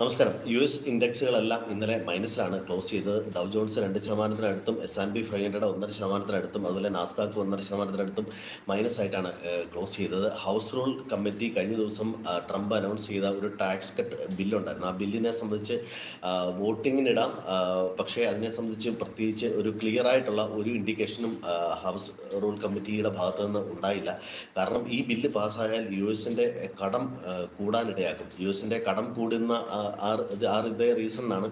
നമസ്കാരം. U S ഇൻഡെക്സുകളെല്ലാം ഇന്നലെ മൈനസിലാണ് close ചെയ്തത്. ഡൗ ജോൺസ് രണ്ട് ശതമാനത്തിനടുത്തും S and P five hundred ഒന്നര ശതമാനത്തിനടുത്തും അതുപോലെ നാസ്താക്ക് ഒന്നര ശതമാനത്തിനടുത്തും മൈനസ് ആയിട്ടാണ് ക്ലോസ് ചെയ്തത്. ഹൗസ് റൂൾ കമ്മിറ്റി കഴിഞ്ഞ ദിവസം ട്രംപ് അനൗൺസ് ചെയ്ത ഒരു ടാക്സ് കട്ട് ബില്ലുണ്ടായിരുന്നു ആ ബില്ലിനെ സംബന്ധിച്ച് വോട്ടിങ്ങിനിടാം പക്ഷേ അതിനെ സംബന്ധിച്ച് പ്രത്യേകിച്ച് ഒരു ക്ലിയർ ആയിട്ടുള്ള ഒരു ഇൻഡിക്കേഷനും ഹൗസ് റൂൾ കമ്മിറ്റിയുടെ ഭാഗത്തു നിന്ന് ഉണ്ടായില്ല. കാരണം ഈ ബില്ല് പാസ്സായാൽ യു എസിന്റെ കടം കൂടാനിടയാക്കും. യു എസിന്റെ കടം കൂടുന്ന ആ, ഇത് റീസണിനാണ്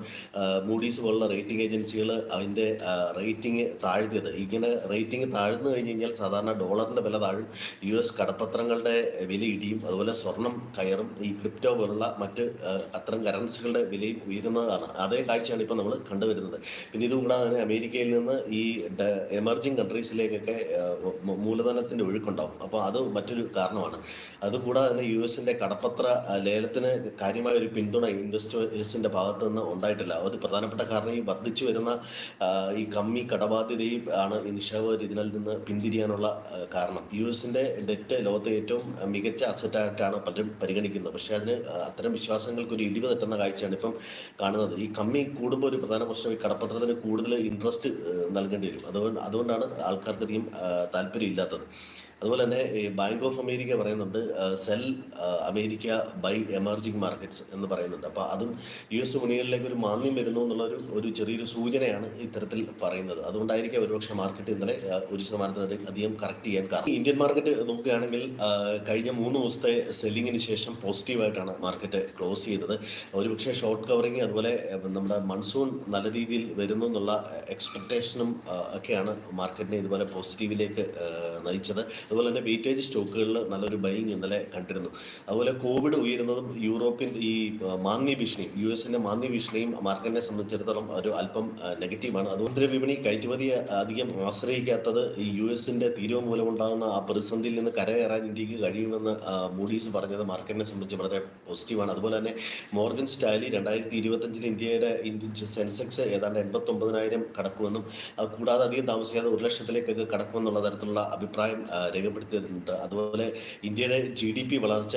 മൂഡീസ് പോലുള്ള റേറ്റിംഗ് ഏജൻസികൾ അതിന്റെ റേറ്റിംഗ് താഴ്ത്തിയത്. ഇങ്ങനെ റേറ്റിംഗ് താഴ്ന്നു കഴിഞ്ഞ് കഴിഞ്ഞാൽ സാധാരണ ഡോളറിന്റെ വില താഴും യു എസ് കടപ്പത്രങ്ങളുടെ വില ഇടിയും അതുപോലെ സ്വർണം കയറും ഈ ക്രിപ്റ്റോ പോലുള്ള മറ്റ് അത്തരം കറൻസികളുടെ വിലയും ഉയരുന്നതാണ്. അതേ കാഴ്ചയാണ് ഇപ്പോൾ നമ്മൾ കണ്ടുവരുന്നത്. പിന്നെ ഇതുകൂടാതെ തന്നെ അമേരിക്കയിൽ നിന്ന് ഈ എമർജിങ് കൺട്രീസിലേക്കൊക്കെ മൂലധനത്തിന്റെ ഒഴുക്കുണ്ടാവും. അപ്പോൾ അത് മറ്റൊരു കാരണമാണ്. അതുകൂടാതെ തന്നെ യു എസിന്റെ കടപ്പത്ര ലേലത്തിന് കാര്യമായ ഒരു പിന്തുണ ഇൻവെസ്റ്റേഴ്സിന്റെ ഭാഗത്തു നിന്ന് ഉണ്ടായിട്ടില്ല. അത് പ്രധാനപ്പെട്ട കാരണം ഈ വർദ്ധിച്ചു വരുന്ന ഈ കമ്മി കടബാധ്യതയും ആണ് ഈ നിക്ഷേപകർ ഇതിനിൽ നിന്ന് പിന്തിരിയാനുള്ള കാരണം. യു എസിന്റെ ഡെറ്റ് ലോകത്തെ ഏറ്റവും മികച്ച അസറ്റായിട്ടാണ് പലരും പരിഗണിക്കുന്നത്. പക്ഷേ അതിന് അത്തരം വിശ്വാസങ്ങൾക്ക് ഒരു ഇടിവ് തെറ്റുന്ന കാഴ്ചയാണ് ഇപ്പം കാണുന്നത്. ഈ കമ്മി കൂടുമ്പോൾ ഒരു പ്രധാന പ്രശ്നം ഈ കടപ്പത്രത്തിന് കൂടുതൽ ഇൻട്രസ്റ്റ് നൽകേണ്ടി വരും. അതുകൊണ്ട് അതുകൊണ്ടാണ് ആൾക്കാർക്കധികം താല്പര്യം ഇല്ലാത്തത്. അതുപോലെ തന്നെ ഈ ബാങ്ക് ഓഫ് അമേരിക്ക പറയുന്നുണ്ട് sell America buy emerging markets എന്ന് പറയുന്നുണ്ട്. അപ്പോൾ അതും യു എസ് മുനികളിലേക്ക് ഒരു മാന്യം വരുന്നു എന്നുള്ളൊരു ഒരു ചെറിയൊരു സൂചനയാണ് ഇത്തരത്തിൽ പറയുന്നത്. അതുകൊണ്ടായിരിക്കും ഒരുപക്ഷെ മാർക്കറ്റ് ഇന്നലെ ഒരു ശതമാനത്തിന് അധികം കറക്റ്റ് ചെയ്യാൻ കാരണം. ഇന്ത്യൻ മാർക്കറ്റ് നോക്കുകയാണെങ്കിൽ കഴിഞ്ഞ മൂന്ന് ദിവസത്തെ സെല്ലിങ്ങിന് ശേഷം പോസിറ്റീവായിട്ടാണ് മാർക്കറ്റ് ക്ലോസ് ചെയ്തത്. ഒരുപക്ഷെ ഷോർട്ട് കവറിങ് അതുപോലെ നമ്മുടെ മൺസൂൺ നല്ല രീതിയിൽ വരുന്നു എന്നുള്ള എക്സ്പെക്ടേഷനും ഒക്കെയാണ് മാർക്കറ്റിനെ ഇതുപോലെ പോസിറ്റീവിലേക്ക് നയിച്ചത്. അതുപോലെ തന്നെ വെയിറ്റേജ് സ്റ്റോക്കുകളിൽ നല്ലൊരു ബൈങ് ഇന്നലെ കണ്ടിരുന്നു. അതുപോലെ കോവിഡ് ഉയരുന്നതും യൂറോപ്യൻ ഈ മാന്ദ്യ ഭീഷണിയും യു എസിന്റെ മാന്ദ്യ ഭീഷണിയും മാർക്കറ്റിനെ സംബന്ധിച്ചിടത്തോളം ഒരു അല്പം നെഗറ്റീവാണ്. അതുകൊണ്ട് വിപണി കയറ്റുമതിയെ അധികം ആശ്രയിക്കാത്തത് ഈ യു എസിന്റെ തീരുവ മൂലമുണ്ടാകുന്ന ആ പ്രതിസന്ധിയിൽ നിന്ന് കരകയറാൻ ഇന്ത്യയ്ക്ക് കഴിയുമെന്ന് മൂഡീസ് പറഞ്ഞത് മാർക്കറ്റിനെ സംബന്ധിച്ച് വളരെ പോസിറ്റീവാണ് അതുപോലെ തന്നെ മോർഗൻ സ്റ്റാലി രണ്ടായിരത്തി ഇരുപത്തഞ്ചിൽ ഇന്ത്യയുടെ ഇന്ത്യൻ സെൻസെക്സ് ഏതാണ്ട് എൺപത്തി ഒമ്പതിനായിരം കടക്കുമെന്നും കൂടാതെ അധികം താമസിക്കാതെ ഒരു ലക്ഷത്തിലേക്കൊക്കെ കടക്കുമെന്നുള്ള തരത്തിലുള്ള അഭിപ്രായം രേഖപ്പെടുത്തിയിട്ടുണ്ട് അതുപോലെ ഇന്ത്യയുടെ ജി ഡി പി വളർച്ച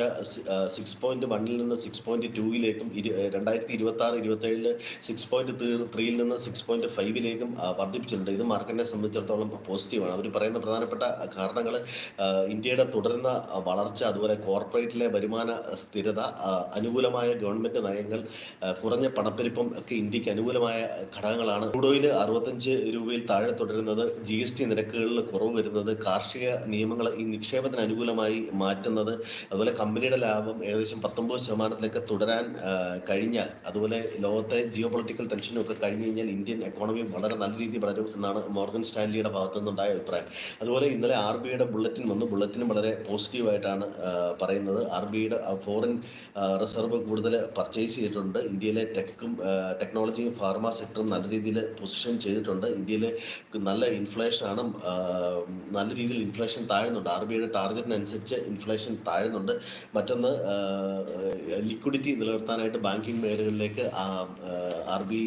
സിക്സ് പോയിന്റ് വണ്ണിൽ നിന്ന് സിക്സ് പോയിന്റ് ടൂയിലേക്കും രണ്ടായിരത്തി ഇരുപത്തി ആറ് ഇരുപത്തി ഏഴിൽ സിക്സ് പോയിന്റ് ത്രീയിൽ നിന്ന് സിക്സ് പോയിന്റ് ഫൈവിലേക്കും വർദ്ധിപ്പിച്ചിട്ടുണ്ട്. ഇത് മാർക്കറ്റിനെ സംബന്ധിച്ചിടത്തോളം പോസിറ്റീവാണ് അവർ പറയുന്ന പ്രധാനപ്പെട്ട കാരണങ്ങൾ ഇന്ത്യയുടെ തുടരുന്ന വളർച്ച അതുപോലെ കോർപ്പറേറ്റിലെ വരുമാന സ്ഥിരത അനുകൂലമായ ഗവൺമെന്റ് നയങ്ങൾ കുറഞ്ഞ പണപ്പെരുപ്പം ഒക്കെ ഇന്ത്യയ്ക്ക് അനുകൂലമായ ഘടകങ്ങളാണ്. ക്രൂഡോയിൽ അറുപത്തഞ്ച് രൂപയിൽ താഴെ തുടരുന്നത്. ജി എസ് ടി നിരക്കുകളിൽ കുറവ് വരുന്നത് കാർഷിക നിയമങ്ങൾ ഈ നിക്ഷേപത്തിന് അനുകൂലമായി മാറ്റുന്നത്. അതുപോലെ കമ്പനിയുടെ ലാഭം ഏകദേശം പത്തൊമ്പത് ശതമാനത്തിലേക്ക് തുടരാൻ കഴിഞ്ഞാൽ അതുപോലെ ലോകത്തെ ജിയോ പൊളിറ്റിക്കൽ ടെൻഷനും ഒക്കെ കഴിഞ്ഞു കഴിഞ്ഞാൽ ഇന്ത്യൻ എക്കോണമി വളരെ നല്ല രീതിയിൽ വളരും എന്നാണ് മോർഗൻ സ്റ്റാൻലിയുടെ ഭാഗത്തു നിന്നുണ്ടായ അഭിപ്രായം. അതുപോലെ ഇന്നലെ ആർ ബിയുടെ ബുള്ളറ്റിൻ വന്നു. ബുള്ളറ്റിനും വളരെ പോസിറ്റീവായിട്ടാണ് പറയുന്നത്. ആർ ബിയുടെ ഫോറിൻ റിസർവ് കൂടുതൽ പർച്ചേസ് ചെയ്തിട്ടുണ്ട്. ഇന്ത്യയിലെ ടെക്കും ടെക്നോളജിയും ഫാർമ സെക്ടറും നല്ല രീതിയിൽ പൊസിഷൻ ചെയ്തിട്ടുണ്ട്. ഇന്ത്യയിലെ നല്ല ഇൻഫ്ലേഷനാണ് നല്ല രീതിയിൽ ഇൻഫ്ലേഷൻ താഴുന്നുണ്ട്. ആർ ബിയുടെ ടാർഗറ്റിനനുസരിച്ച് ഇൻഫ്ലേഷൻ താഴുന്നുണ്ട്. മറ്റൊന്ന് ലിക്വിഡിറ്റി നിലനിർത്താനായിട്ട് ബാങ്കിങ് മേഖലകളിലേക്ക് ആർ ബി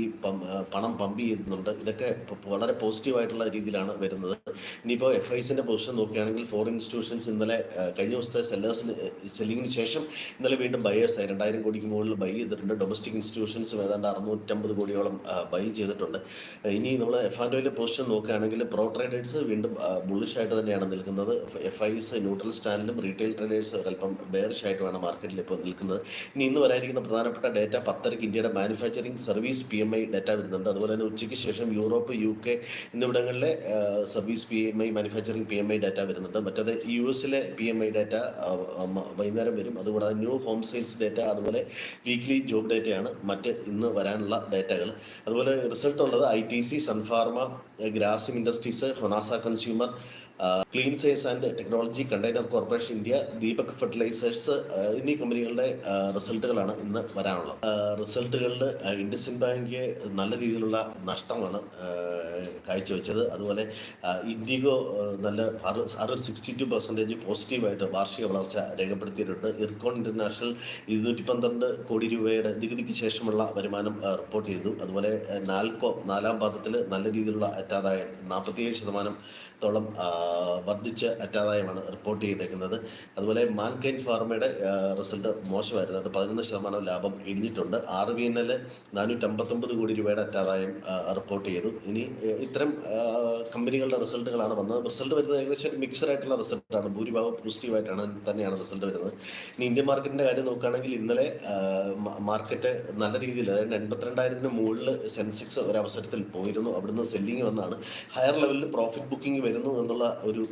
പണം പമ്പ് ചെയ്യുന്നുണ്ട്. ഇതൊക്കെ വളരെ പോസിറ്റീവായിട്ടുള്ള രീതിയിലാണ് വരുന്നത്. ഇനിയിപ്പോൾ എഫ് ഐസിന്റെ പൊസിഷൻ നോക്കുകയാണെങ്കിൽ ഫോറിൻ ഇൻസ്റ്റിറ്റ്യൂഷൻസ് ഇന്നലെ കഴിഞ്ഞ ദിവസത്തെ സെല്ലേഴ്സിന് സെല്ലിങ്ങിന് ശേഷം ഇന്നലെ വീണ്ടും ബയേഴ്സ് ആയി രണ്ടായിരം കോടിക്ക് മുകളിൽ ബൈ ചെയ്തിട്ടുണ്ട്. ഡൊമസ്റ്റിക് ഇൻസ്റ്റിറ്റ്യൂഷൻസ് ഏതാണ്ട് അറുന്നൂറ്റമ്പത് കോടിയോളം ബൈ ചെയ്തിട്ടുണ്ട്. ഇനി നമ്മൾ എഫ് ആൻഡ് പൊസിഷൻ നോക്കുകയാണെങ്കിൽ പ്രോ ട്രേഡേഴ്സ് വീണ്ടും ബുള്ളിഷായിട്ട് തന്നെയാണ് നിൽക്കുന്നത്. എഫ് ഐസ് ന്യൂട്രൽ സ്റ്റാൻഡിലും റീറ്റെയിൽ ട്രേഡേഴ്സ് അല്പം ബെയറിഷ് വേണം മാർക്കറ്റിൽ ഇപ്പോൾ നിൽക്കുന്നത്. ഇനി ഇന്ന് വരാനിരിക്കുന്ന പ്രധാനപ്പെട്ട ഡേറ്റ പത്തരയ്ക്ക് ഇന്ത്യയുടെ manufacturing service P M I data വരുന്നുണ്ട്. അതുപോലെ തന്നെ ഉച്ചയ്ക്ക് ശേഷം യൂറോപ്പ് യു കെ എന്നിവിടങ്ങളിലെ service P M I manufacturing P M I data വരുന്നുണ്ട്. മറ്റത് യു എസിലെ പി എം ഐ ഡേറ്റ വൈകുന്നേരം വരും. അതുകൂടാതെ ന്യൂ ഹോം സെയിൽസ് ഡേറ്റ അതുപോലെ വീക്ക്ലി ജോബ് ഡേറ്റയാണ് മറ്റ് ഇന്ന് വരാനുള്ള ഡേറ്റകൾ അതുപോലെ റിസൾട്ട് ഉള്ളത് I T C Sun Pharma Grasim Industries Honasa Consumer Clean Science and Technology Container Corporation India Deepak Fertilisers എന്നീ കമ്പനികളുടെ റിസൾട്ടുകളാണ് ഇന്ന് വരാനുള്ളത്. റിസൾട്ടുകളിൽ ഇൻഡസ്ഇൻ ബാങ്ക് നല്ല രീതിയിലുള്ള നഷ്ടമാണ് കാഴ്ചവെച്ചത്. അതുപോലെ ഇൻഡിഗോ നല്ല അറു അറു സിക്സ്റ്റി ടു പെർസെന്റേജ് പോസിറ്റീവായിട്ട് വാർഷിക വളർച്ച രേഖപ്പെടുത്തിയിട്ടുണ്ട്. ഇർക്കോൺ ഇന്റർനാഷണൽ ഇരുന്നൂറ്റി പന്ത്രണ്ട് കോടി രൂപയുടെ നികുതിക്ക് ശേഷമുള്ള വരുമാനം റിപ്പോർട്ട് ചെയ്തു. അതുപോലെ നാൽക്കോ നാലാം പാദത്തിൽ നല്ല രീതിയിലുള്ള അറ്റാദായം നാൽപ്പത്തിയേഴ് ശതമാനം ത്തോളം വർദ്ധിച്ച അറ്റാദായമാണ് റിപ്പോർട്ട് ചെയ്തേക്കുന്നത്. അതുപോലെ മാൻകൈൻ ഫാർമയുടെ റിസൾട്ട് മോശമായിരുന്നു. പതിനൊന്ന് ശതമാനം ലാഭം ഇടിഞ്ഞിട്ടുണ്ട്. ആർ വി എൻ എൽ നാനൂറ്റമ്പത്തൊമ്പത് കോടി രൂപയുടെ അറ്റാദായം റിപ്പോർട്ട് ചെയ്തു. ഇനി ഇത്തരം കമ്പനികളുടെ റിസൾട്ടുകളാണ് വന്നത്. റിസൾട്ട് വരുന്നത് ഏകദേശം മിക്സഡ് ആയിട്ടുള്ള റിസൾട്ടാണ്. ഭൂരിഭാഗം പോസിറ്റീവായിട്ടാണ് തന്നെയാണ് റിസൾട്ട് വരുന്നത്. ഇനി ഇന്ത്യൻ മാർക്കറ്റിന്റെ കാര്യം നോക്കുകയാണെങ്കിൽ ഇന്നലെ മാർക്കറ്റ് നല്ല രീതിയിൽ അതായത് എൺപത്തിരണ്ടായിരത്തിന് മുകളിൽ സെൻസെക്സ് ഒരവസരത്തിൽ പോയിരുന്നു. അവിടുന്ന് സെല്ലിങ് വന്നാണ്. ഹയർ ലെവലിൽ പ്രോഫിറ്റ് ബുക്കിംഗ് വരുന്നു എന്നുള്ള ഒരു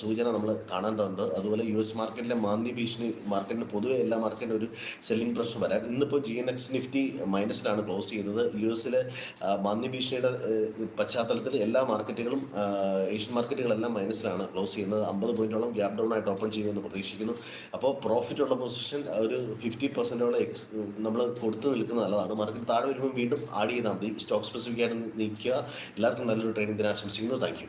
സൂചന നമ്മൾ കാണേണ്ടതുണ്ട്. അതുപോലെ യു എസ് മാർക്കറ്റിലെ മാന്തി ഭീഷണി മാർക്കറ്റിന് പൊതുവെ എല്ലാ മാർക്കറ്റിലും ഒരു സെല്ലിംഗ് പ്രശ്നം വരാം. ഇന്നിപ്പോൾ ജി എൻ എക്സ് നിഫ്റ്റി മൈനസിലാണ് ക്ലോസ് ചെയ്തത്. യു എസിലെ മാന്തി ഭീഷണിയുടെ പശ്ചാത്തലത്തിൽ എല്ലാ മാർക്കറ്റുകളും ഏഷ്യൻ മാർക്കറ്റുകളെല്ലാം മൈനസിലാണ് ക്ലോസ് ചെയ്യുന്നത്. അമ്പത് പോയിന്റോളം ഗ്യാപ് ഡൗൺ ആയിട്ട് ഓപ്പൺ ചെയ്യുമെന്ന് പ്രതീക്ഷിക്കുന്നു. അപ്പോൾ പ്രോഫിറ്റ് ഉള്ള പൊസിഷൻ ഒരു ഫിഫ്റ്റി പെർസെന്റോളം എക്സ് നമ്മൾ കൊടുത്തു നിൽക്കുന്ന നല്ലതാണ്. മാർക്കറ്റ് താഴെ വരുമ്പോൾ വീണ്ടും ആഡ് ചെയ്താൽ മതി. സ്റ്റോക്ക് സ്പെസിഫിക് ആയിട്ട് നിൽക്കുക. എല്ലാവർക്കും നല്ലൊരു ട്രേഡിംഗ് ദിനം ആശംസിക്കുന്നു താങ്ക് യു